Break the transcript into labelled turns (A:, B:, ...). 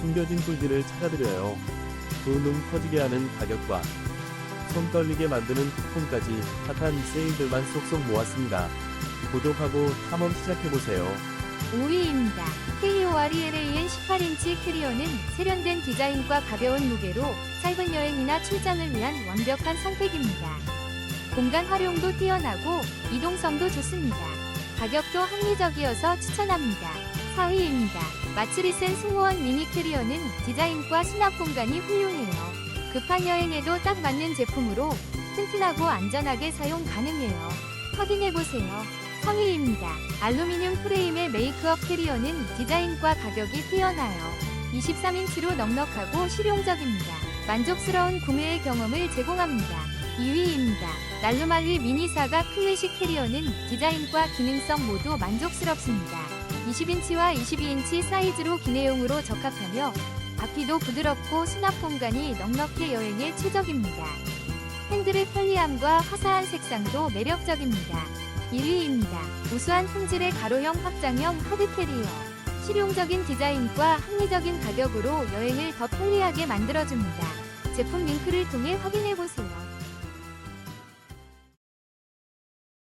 A: 숨겨진 꿀들을 찾아드려요. 두눈 커지게 하는 가격과 손 떨리게 만드는 쿠폰까지 핫한 세일들만 쏙쏙 모았습니다. 구독하고 탐험 시작해보세요.
B: 5위입니다. KORELAN 18인치 캐리어는 세련된 디자인과 가벼운 무게로 짧은 여행이나 출장을 위한 완벽한 선택입니다. 공간 활용도 뛰어나고 이동성도 좋습니다. 가격도 합리적이어서 추천합니다. 4위입니다. 마츠리센 승무원 미니 캐리어는 디자인과 수납 공간이 훌륭해요. 급한 여행에도 딱 맞는 제품으로 튼튼하고 안전하게 사용 가능해요. 확인해보세요. 3위입니다. 알루미늄 프레임의 메이크업 캐리어는 디자인과 가격이 뛰어나요. 23인치로 넉넉하고 실용적입니다. 만족스러운 구매의 경험을 제공합니다. 2위입니다. 날루말리 미니 사각 클래식 캐리어는 디자인과 기능성 모두 만족스럽습니다. 20인치와 22인치 사이즈로 기내용으로 적합하며 바퀴도 부드럽고 수납 공간이 넉넉해 여행에 최적입니다. 핸들의 편리함과 화사한 색상도 매력적입니다. 1위입니다. 우수한 품질의 가로형 확장형 하드 캐리어. 실용적인 디자인과 합리적인 가격으로 여행을 더 편리하게 만들어줍니다. 제품 링크를 통해 확인해보세요.